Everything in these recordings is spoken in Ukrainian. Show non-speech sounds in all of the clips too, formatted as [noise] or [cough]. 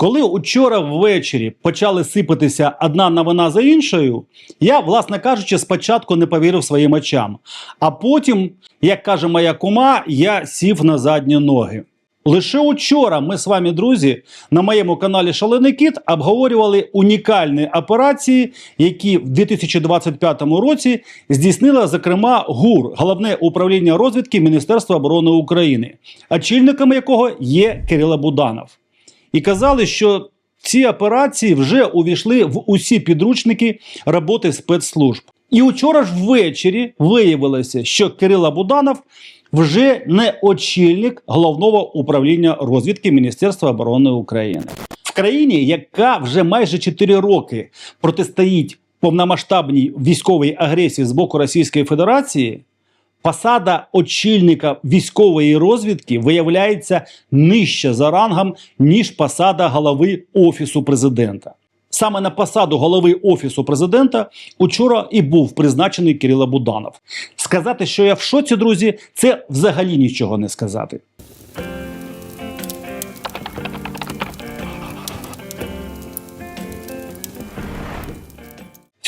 Коли учора ввечері почали сипатися одна новина за іншою, я, власне кажучи, спочатку не повірив своїм очам. А потім, як каже моя кума, я сів на задні ноги. Лише учора ми з вами, друзі, на моєму каналі Шалений Кіт обговорювали унікальні операції, які в 2025 році здійснила, зокрема, ГУР, головне управління розвідки Міністерства оборони України, очільником якого є Кирило Буданов. І казали, що ці операції вже увійшли в усі підручники роботи спецслужб. І учора ж ввечері виявилося, що Кирило Буданов вже не очільник головного управління розвідки Міністерства оборони України в країні, яка вже майже 4 роки протистоїть повномасштабній військовій агресії з боку Російської Федерації. Посада очільника військової розвідки виявляється нижче за рангом, ніж посада голови Офісу президента. Саме на посаду голови Офісу президента учора і був призначений Кирило Буданов. Сказати, що я в шоці, друзі, це взагалі нічого не сказати.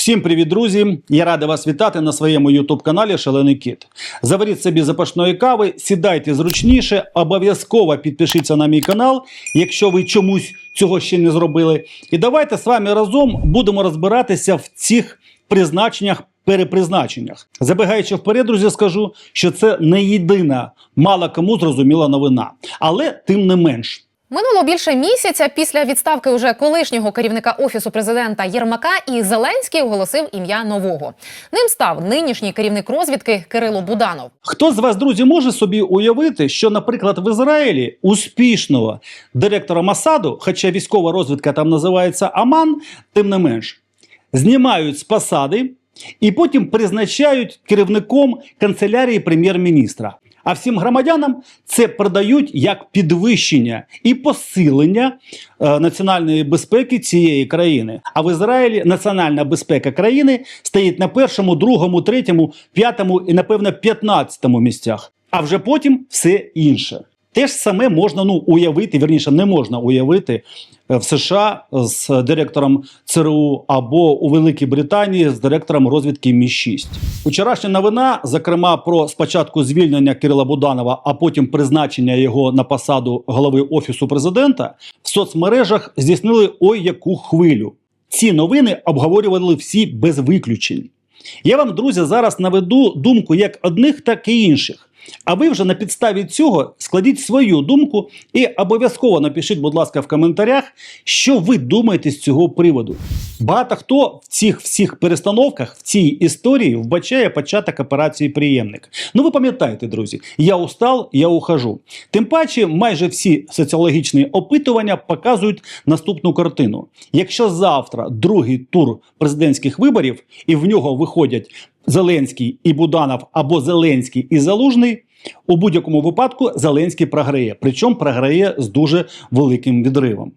Всім привіт, друзі! Я радий вас вітати на своєму youtube каналі Шалений Кіт. Заваріть собі запашної кави, сідайте зручніше, обов'язково підпишіться на мій канал, якщо ви чомусь цього ще не зробили. І давайте з вами разом будемо розбиратися в цих призначеннях. Перепризначеннях. Забігаючи вперед, друзі, скажу, що це не єдина мало кому зрозуміла новина, але тим не менш. Минуло більше місяця після відставки уже колишнього керівника офісу президента Єрмака, і Зеленський оголосив ім'я нового. Ним став нинішній керівник розвідки Кирило Буданов. Хто з вас, друзі, може собі уявити, що, наприклад, в Ізраїлі успішного директора Масаду, хоча військова розвідка там називається Аман, тим не менш, знімають з посади і потім призначають керівником канцелярії прем'єр-міністра. А всім громадянам це продають як підвищення і посилення е, національної безпеки цієї країни. А в Ізраїлі національна безпека країни стоїть на першому, другому, третьому, п'ятому і, напевно, п'ятнадцятому місцях. А вже потім все інше. Те ж саме можна ну, уявити, вірніше, не можна уявити в США з директором ЦРУ або у Великій Британії з директором розвідки Мі 6 Вчорашня новина, зокрема про спочатку звільнення Кирила Буданова, а потім призначення його на посаду голови офісу президента, в соцмережах здійснили ой яку хвилю. Ці новини обговорювали всі без виключень. Я вам, друзі, зараз наведу думку як одних, так і інших. А ви вже на підставі цього складіть свою думку і обов'язково напишіть, будь ласка, в коментарях, що ви думаєте з цього приводу. Багато хто в цих всіх перестановках, в цій історії вбачає початок операції приємник. Ну ви пам'ятаєте, друзі, я устал, я ухожу. Тим паче, майже всі соціологічні опитування показують наступну картину. Якщо завтра другий тур президентських виборів і в нього виходять Зеленський і Буданов або Зеленський і Залужний. У будь-якому випадку Зеленський програє, причому програє з дуже великим відривом.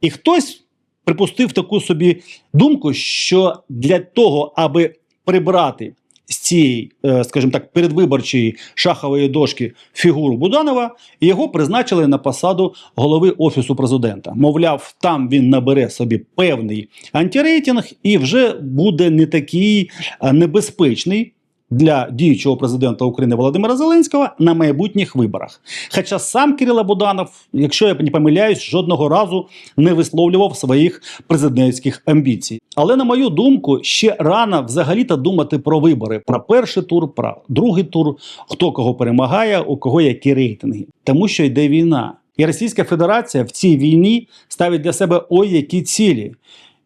І хтось припустив таку собі думку, що для того, аби прибрати з цієї, е, скажімо так, передвиборчої шахової дошки фігуру Буданова, його призначили на посаду голови офісу президента. Мовляв, там він набере собі певний антирейтинг і вже буде не такий е, небезпечний. Для діючого президента України Володимира Зеленського на майбутніх виборах. Хоча сам Кирило Буданов, якщо я не помиляюсь, жодного разу не висловлював своїх президентських амбіцій. Але на мою думку, ще рано взагалі-то думати про вибори, про перший тур, про другий тур, хто кого перемагає, у кого які рейтинги, тому що йде війна. І Російська Федерація в цій війні ставить для себе ой які цілі.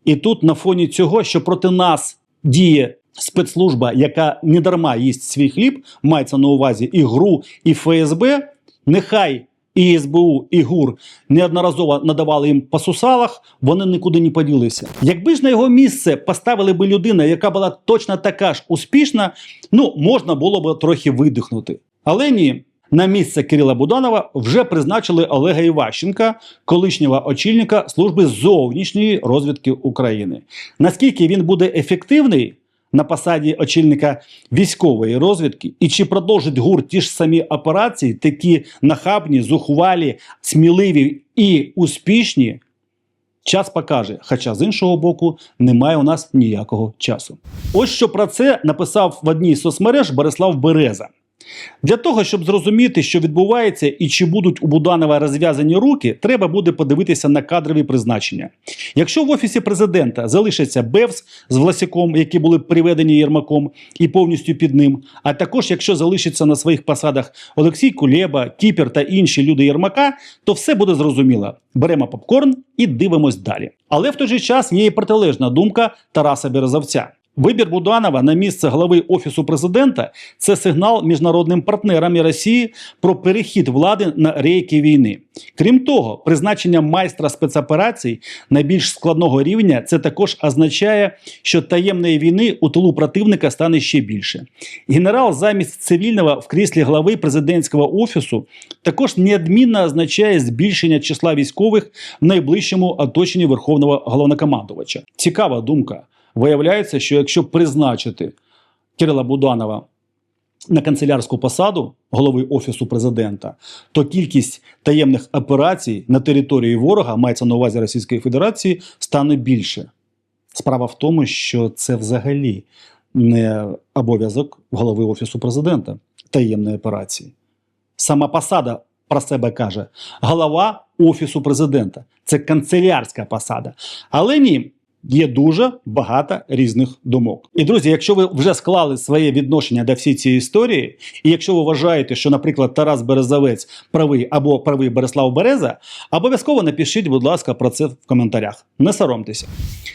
І тут на фоні цього, що проти нас діє спецслужба, яка не дарма їсть свій хліб, мається на увазі і ГРУ, і ФСБ, нехай і СБУ, і ГУР неодноразово надавали їм по сусалах, вони нікуди не поділися. Якби ж на його місце поставили би людину, яка була точно така ж успішна, ну можна було б трохи видихнути. Але ні. На місце Кирила Буданова вже призначили Олега Іващенка, колишнього очільника служби зовнішньої розвідки України. Наскільки він буде ефективний на посаді очільника військової розвідки, і чи продовжить ГУР ті ж самі операції, такі нахабні, зухвалі, сміливі і успішні, Час покаже, хоча з іншого боку немає у нас ніякого часу. Ось що про це написав в одній соцмереж Борислав Береза. Для того, щоб зрозуміти, що відбувається і чи будуть у Буданова розв'язані руки, треба буде подивитися на кадрові призначення. Якщо в офісі президента залишаться Бевс з Власяком, які були приведені Єрмаком і повністю під ним, а також якщо залишиться на своїх посадах Олексій Кулєба, Кіпер та інші люди Єрмака, то все буде зрозуміло. Беремо попкорн і дивимось далі. Але в той же час є і протилежна думка Тараса Березовця. Вибір Буданова на місце голови офісу президента це сигнал міжнародним партнерам і Росії про перехід влади на рейки війни. Крім того, призначення майстра спецоперацій найбільш складного рівня це також означає, що таємної війни у тилу противника стане ще більше. Генерал замість цивільного в кріслі глави президентського офісу також неодмінно означає збільшення числа військових в найближчому оточенні верховного головнокомандувача. Цікава думка. Виявляється, що якщо призначити Кирила Буданова на канцелярську посаду голови офісу президента, то кількість таємних операцій на території ворога, мається на увазі Російської Федерації, стане більше. Справа в тому, що це взагалі не обов'язок голови офісу президента таємної операції. Сама посада про себе каже: голова офісу президента. Це канцелярська посада. Але ні, є дуже багато різних думок. І друзі, якщо ви вже склали своє відношення до всієї цієї історії, і якщо ви вважаєте, що, наприклад, Тарас Березовець правий або правий Береслав Береза, обов'язково напишіть, будь ласка, про це в коментарях. Не соромтеся.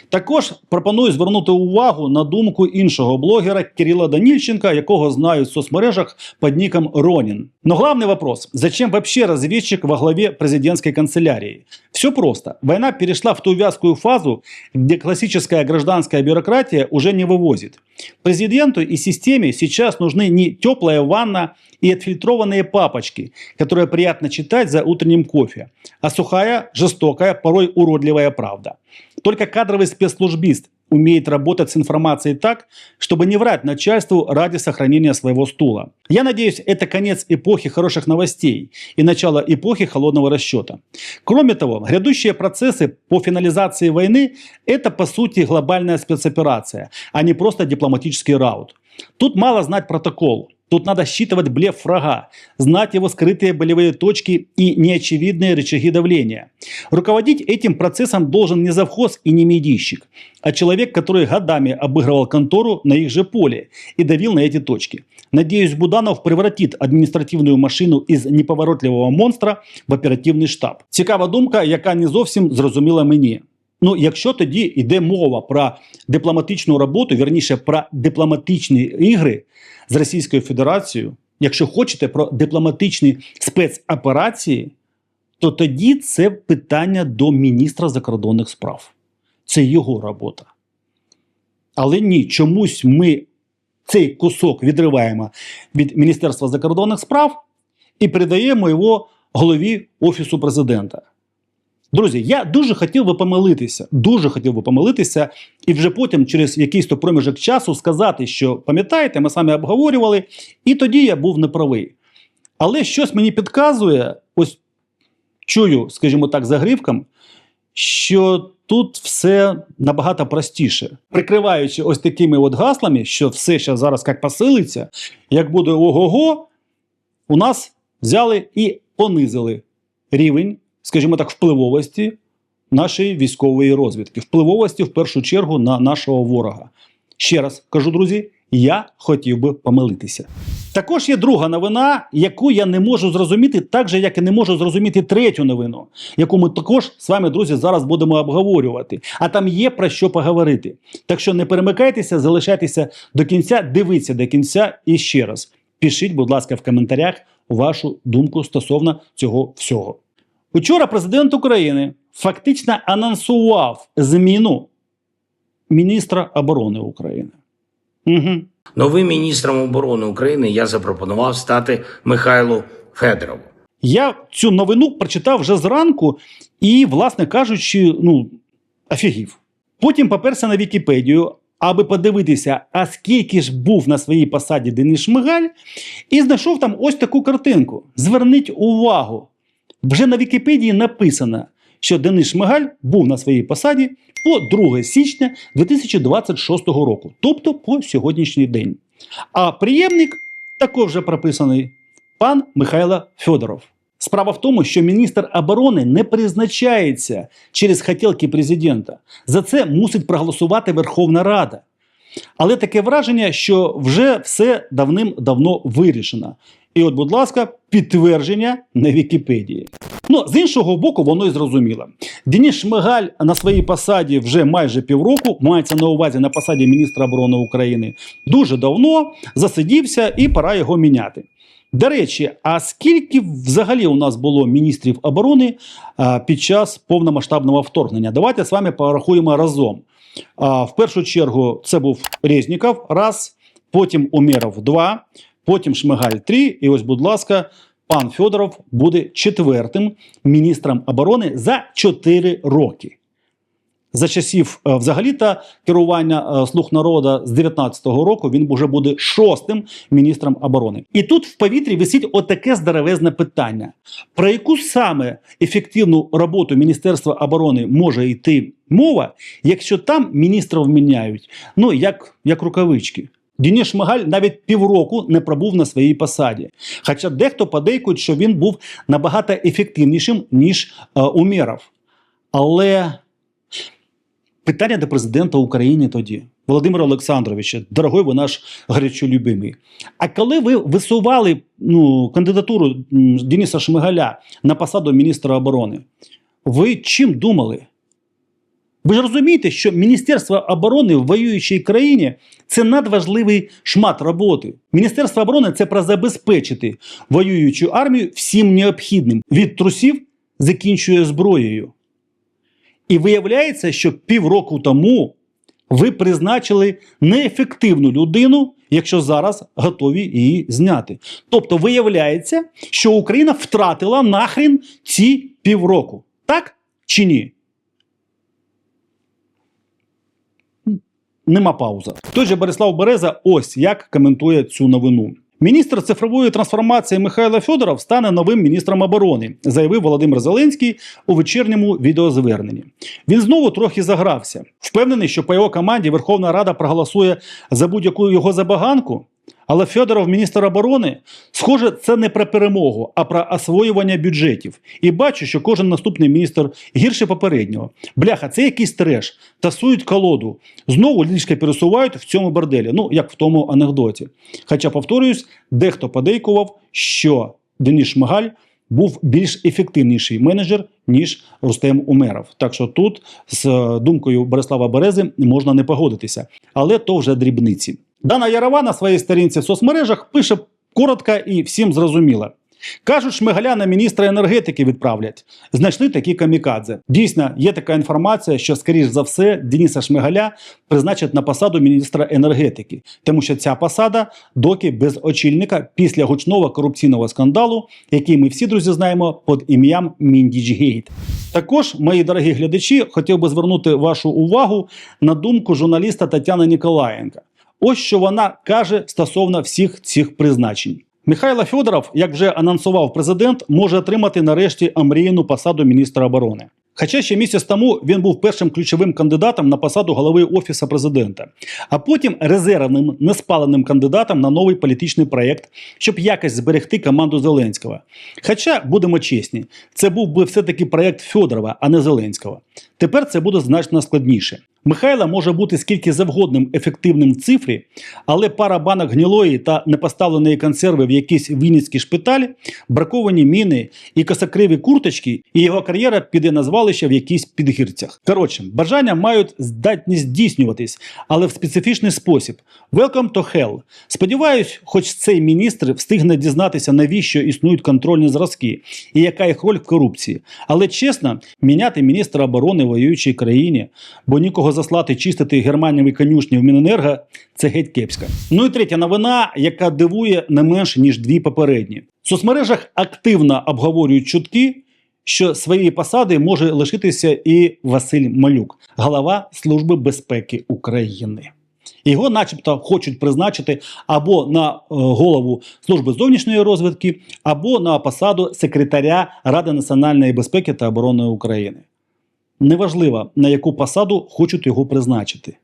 Також пропоную звернути увагу на думку іншого блогера Кирила Данильченка, якого знають в соцмережах під ником Ронин. Но главный вопрос, зачем вообще разведчик во главе президентской канцелярии? Все просто. Война перешла в ту вязкую фазу, где классическая гражданская бюрократия уже не вывозит. Президенту и системе сейчас нужны не теплая ванна и отфильтрованные папочки, которые приятно читать за утренним кофе, а сухая, жестокая, порой уродливая правда. Только кадровый спецслужбист умеет работать с информацией так, чтобы не врать начальству ради сохранения своего стула. Я надеюсь, это конец эпохи хороших новостей и начало эпохи холодного расчета. Кроме того, грядущие процессы по финализации войны – это, по сути, глобальная спецоперация, а не просто дипломатический раут. Тут мало знать протокол. Тут надо считывать блеф врага, знать его скрытые болевые точки и неочевидные рычаги давления. Руководить этим процессом должен не завхоз и не медийщик, а человек, который годами обыгрывал контору на их же поле и давил на эти точки. Надеюсь, Буданов превратит адміністративну машину із неповоротливого монстра в оперативний штаб. Цікава думка, яка не зовсім зрозуміла мені. Ну, якщо тоді йде мова про дипломатичну роботу, вірніше про дипломатичні ігри з Російською Федерацією, якщо хочете про дипломатичні спецоперації, то тоді це питання до міністра закордонних справ. Це його робота. Але ні, чомусь ми цей кусок відриваємо від Міністерства закордонних справ і передаємо його голові Офісу президента. Друзі, я дуже хотів би помилитися, дуже хотів би помилитися, і вже потім, через якийсь то проміжок часу, сказати, що пам'ятаєте, ми самі обговорювали, і тоді я був неправий. Але щось мені підказує, ось чую, скажімо так, загривком, що тут все набагато простіше. Прикриваючи ось такими от гаслами, що все ще зараз як посилиться, як буде ого-го, у нас взяли і понизили рівень, скажімо так, впливовості нашої військової розвідки, впливовості в першу чергу на нашого ворога. Ще раз кажу, друзі, я хотів би помилитися. Також є друга новина, яку я не можу зрозуміти, так же як і не можу зрозуміти третю новину, яку ми також з вами, друзі, зараз будемо обговорювати. А там є про що поговорити. Так що не перемикайтеся, залишайтеся до кінця, дивіться до кінця і ще раз. Пишіть, будь ласка, в коментарях вашу думку стосовно цього всього. Учора президент України фактично анонсував зміну міністра оборони України. Угу. Новим міністром оборони України я запропонував стати Михайлу Федорову. Я цю новину прочитав вже зранку і, власне кажучи, ну, офігів. Потім поперся на Вікіпедію, аби подивитися, а скільки ж був на своїй посаді Денис Шмигаль, і знайшов там ось таку картинку. Зверніть увагу. Вже на Вікіпедії написано, що Денис Шмигаль був на своїй посаді по 2 січня 2026 року, тобто по сьогоднішній день. А приємник також вже прописаний пан Михайло Федоров. Справа в тому, що міністр оборони не призначається через хотілки президента. За це мусить проголосувати Верховна Рада. Але таке враження, що вже все давним-давно вирішено. І от, будь ласка, підтвердження на Вікіпедії. Ну, з іншого боку, воно і зрозуміло. Денис Шмигаль на своїй посаді вже майже півроку, мається на увазі на посаді міністра оборони України, дуже давно засидівся і пора його міняти. До речі, а скільки взагалі у нас було міністрів оборони а, під час повномасштабного вторгнення? Давайте з вами порахуємо разом. В першу чергу це був Резніков, раз, потім Умєров, два, потім Шмигаль, три. І ось, будь ласка, пан Федоров буде четвертим міністром оборони за чотири роки. За часів е, взагалі-то керування е, слуг народу з 19-го року він вже буде шостим міністром оборони. І тут в повітрі висить отаке здоровезне питання: про яку саме ефективну роботу Міністерства оборони може йти мова, якщо там міністрів міняють, ну як, як рукавички. Денис Шмигаль навіть півроку не пробув на своїй посаді. Хоча дехто подейкує, що він був набагато ефективнішим, ніж е, Умєров. Але питання до президента України тоді, Володимира Олександровича, дорогой ви наш гарячолюбимий. А коли ви висували ну, кандидатуру Дениса Шмигаля на посаду міністра оборони, ви чим думали? Ви ж розумієте, що Міністерство оборони в воюючій країні це надважливий шмат роботи. Міністерство оборони це про забезпечити воюючу армію всім необхідним від трусів закінчує зброєю. І виявляється, що півроку тому ви призначили неефективну людину, якщо зараз готові її зняти. Тобто, виявляється, що Україна втратила нахрін ці півроку. Так чи ні? Нема пауза. Той же Борислав Береза ось як коментує цю новину. Міністр цифрової трансформації Михайло Федоров стане новим міністром оборони, заявив Володимир Зеленський у вечірньому відеозверненні. Він знову трохи загрався. Впевнений, що по його команді Верховна Рада проголосує за будь-яку його забаганку. Але Федоров, міністр оборони, схоже, це не про перемогу, а про освоювання бюджетів. І бачу, що кожен наступний міністр гірше попереднього. Бляха, це якийсь треш. Тасують колоду. Знову ліжка пересувають в цьому борделі. Ну, як в тому анекдоті. Хоча, повторююсь, дехто подейкував, що Денис Шмигаль був більш ефективніший менеджер, ніж Рустем Умеров. Так що тут з е, думкою Борислава Берези можна не погодитися. Але то вже дрібниці. Дана Ярова на своїй сторінці в соцмережах пише коротко і всім зрозуміло. Кажуть, Шмигаля на міністра енергетики відправлять. Знайшли такі камікадзе. Дійсно, є така інформація, що, скоріш за все, Дениса Шмигаля призначать на посаду міністра енергетики, тому що ця посада доки без очільника після гучного корупційного скандалу, який ми всі друзі знаємо під ім'ям Міндічгейт. Також, мої дорогі глядачі, хотів би звернути вашу увагу на думку журналіста Тетяни Ніколаєнка. Ось що вона каже стосовно всіх цих призначень. Михайло Федоров, як вже анонсував президент, може отримати нарешті омріяну посаду міністра оборони. Хоча ще місяць тому він був першим ключовим кандидатом на посаду голови офісу президента, а потім резервним неспаленим кандидатом на новий політичний проєкт, щоб якось зберегти команду Зеленського. Хоча, будемо чесні, це був би все-таки проєкт Федорова, а не Зеленського. Тепер це буде значно складніше. Михайло може бути скільки завгодним ефективним в цифрі, але пара банок гнілої та непоставленої консерви в якийсь вінницький шпиталь, браковані міни і косокриві курточки, і його кар'єра піде на звалище в якійсь підгірцях. Коротше, бажання мають здатність здійснюватись, але в специфічний спосіб. Welcome to hell. Сподіваюсь, хоч цей міністр встигне дізнатися, навіщо існують контрольні зразки і яка їх роль в корупції. Але чесно, міняти міністра оборони воюючій країні, бо нікого заслати чистити германієві конюшні в Міненерго – це геть кепська. Ну і третя новина, яка дивує не менше ніж дві попередні. В соцмережах активно обговорюють чутки. Що своєї посади може лишитися і Василь Малюк, голова Служби безпеки України. Його, начебто, хочуть призначити або на е, голову служби зовнішньої розвідки, або на посаду секретаря Ради національної безпеки та оборони України. Неважливо, на яку посаду хочуть його призначити.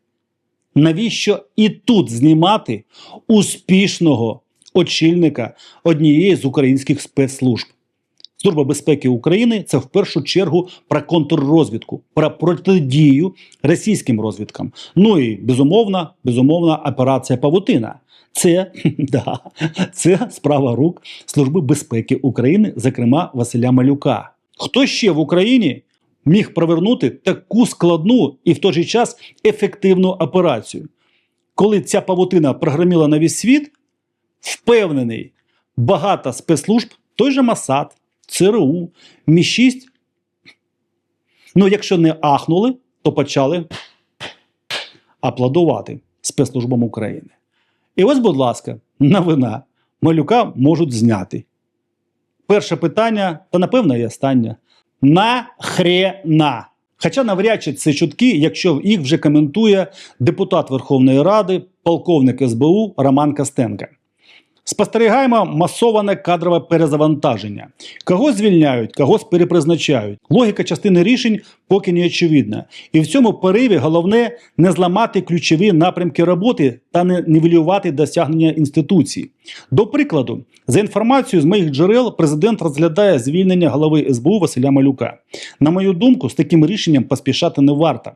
Навіщо і тут знімати успішного очільника однієї з українських спецслужб? Служба безпеки України це в першу чергу про контррозвідку, про протидію російським розвідкам. Ну і безумовно, безумовно, операція Павутина. Це, [laughs] да, це справа рук Служби безпеки України, зокрема Василя Малюка. Хто ще в Україні міг провернути таку складну і в той же час ефективну операцію? Коли ця павутина прогреміла на весь світ, впевнений, багато спецслужб, той же Масад, ЦРУ, Мі-6, ну якщо не ахнули, то почали аплодувати спецслужбам України. І ось, будь ласка, новина. Малюка можуть зняти. Перше питання, та напевно і останнє. Нахрена? Хоча навряд чи це чутки, якщо їх вже коментує депутат Верховної Ради, полковник СБУ Роман Костенко. Спостерігаємо масоване кадрове перезавантаження. Когось звільняють, когось перепризначають. Логіка частини рішень поки не очевидна. І в цьому пориві головне не зламати ключові напрямки роботи та не нівелювати досягнення інституції. До прикладу, за інформацією з моїх джерел, президент розглядає звільнення голови СБУ Василя Малюка. На мою думку, з таким рішенням поспішати не варто.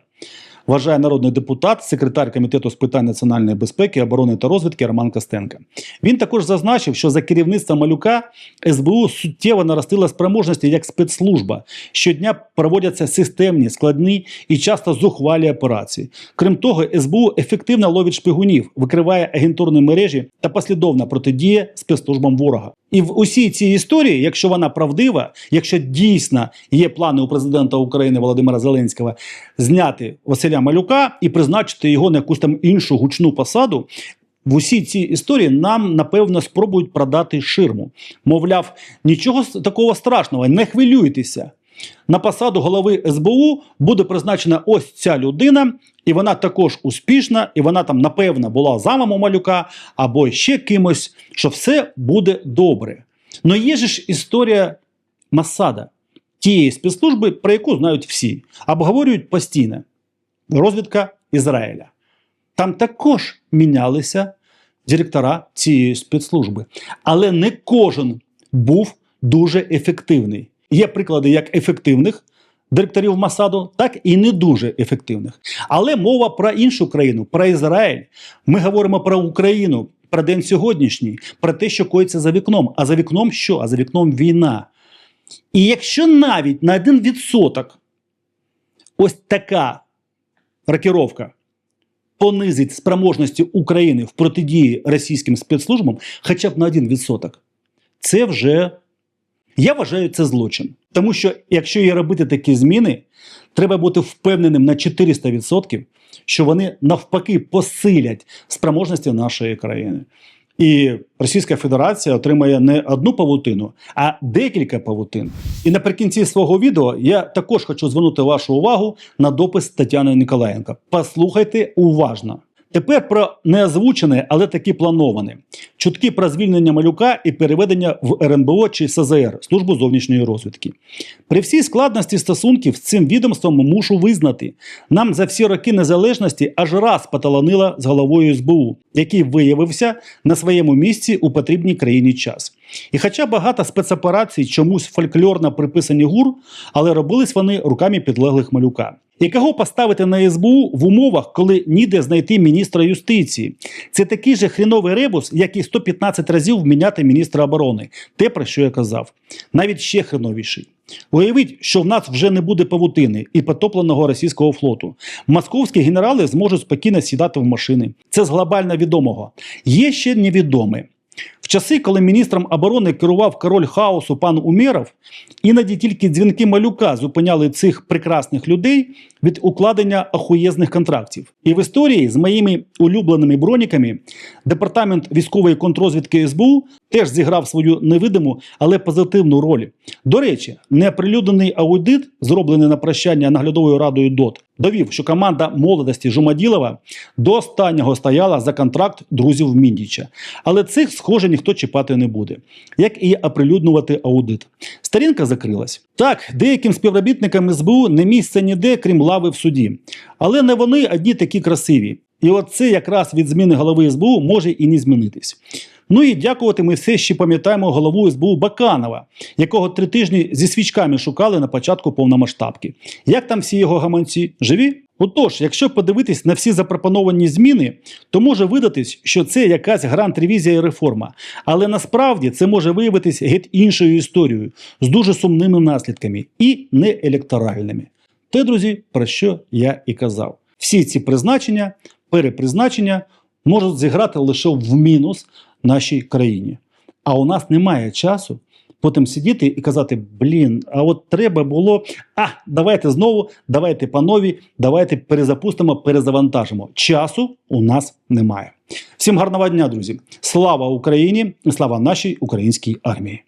Вважає народний депутат, секретар комітету з питань національної безпеки, оборони та розвідки Роман Костенко. Він також зазначив, що за керівництва малюка СБУ суттєво наростила спроможності як спецслужба. Щодня проводяться системні, складні і часто зухвалі операції. Крім того, СБУ ефективно ловить шпигунів, викриває агентурні мережі та послідовно протидіє спецслужбам ворога. І в усій цій історії, якщо вона правдива, якщо дійсно є плани у президента України Володимира Зеленського зняти Василя Малюка і призначити його на якусь там іншу гучну посаду. В усій цій історії нам напевно спробують продати ширму. Мовляв, нічого такого страшного, не хвилюйтеся. На посаду голови СБУ буде призначена ось ця людина, і вона також успішна, і вона там, напевно, була замом у малюка або ще кимось, що все буде добре. Ну є ж історія Масада, тієї спецслужби, про яку знають всі, обговорюють постійно. Розвідка Ізраїля. Там також мінялися директора цієї спецслужби. Але не кожен був дуже ефективний. Є приклади як ефективних директорів Масаду, так і не дуже ефективних. Але мова про іншу країну, про Ізраїль. Ми говоримо про Україну, про день сьогоднішній, про те, що коїться за вікном. А за вікном що? А за вікном війна. І якщо навіть на один відсоток ось така рокіровка понизить спроможності України в протидії російським спецслужбам хоча б на 1%, це вже я вважаю це злочин. Тому що якщо є робити такі зміни, треба бути впевненим на 400%, що вони навпаки посилять спроможності нашої країни. І Російська Федерація отримає не одну павутину, а декілька павутин. І наприкінці свого відео я також хочу звернути вашу увагу на допис Тетяни Ніколаєнко. Послухайте уважно. Тепер про неозвучене, але таки плановане. Чутки про звільнення малюка і переведення в РНБО чи СЗР службу зовнішньої розвідки. При всій складності стосунків з цим відомством мушу визнати, нам за всі роки незалежності аж раз поталанило з головою СБУ, який виявився на своєму місці у потрібній країні час. І хоча багато спецоперацій чомусь фольклорно приписані ГУР, але робились вони руками підлеглих малюка. І кого поставити на СБУ в умовах, коли ніде знайти міністра юстиції? Це такий же хріновий ребус, як і 115 разів вміняти міністра оборони. Те, про що я казав. Навіть ще хреновіший. Уявіть, що в нас вже не буде павутини і потопленого російського флоту. Московські генерали зможуть спокійно сідати в машини. Це з глобально відомого. Є ще невідоме. Часи, коли міністром оборони керував король хаосу пан Умєров, іноді тільки дзвінки малюка зупиняли цих прекрасних людей від укладення ахуєзних контрактів. І в історії з моїми улюбленими броніками департамент військової контрозвідки СБУ теж зіграв свою невидиму, але позитивну роль. До речі, неоприлюднений аудит, зроблений на прощання наглядовою радою ДОТ, довів, що команда молодості Жумаділова до останнього стояла за контракт друзів Міндіча. Але цих, схоже, ніхто чіпати не буде, як і оприлюднювати аудит. Сторінка закрилась. Так, деяким співробітникам СБУ не місце ніде, крім лави в суді. Але не вони одні такі красиві. І от це якраз від зміни голови СБУ може і не змінитись. Ну і дякувати ми все ще пам'ятаємо голову СБУ Баканова, якого три тижні зі свічками шукали на початку повномасштабки. Як там всі його гаманці? Живі? Отож, якщо подивитись на всі запропоновані зміни, то може видатись, що це якась грант-ревізія і реформа. Але насправді це може виявитись геть іншою історією з дуже сумними наслідками і не електоральними. Те, друзі, про що я і казав. Всі ці призначення, перепризначення можуть зіграти лише в мінус нашій країні. А у нас немає часу потім сидіти і казати: блін, а от треба було. А, давайте знову, давайте по новій, давайте перезапустимо, перезавантажимо. Часу у нас немає. Всім гарного дня, друзі! Слава Україні! Слава нашій українській армії!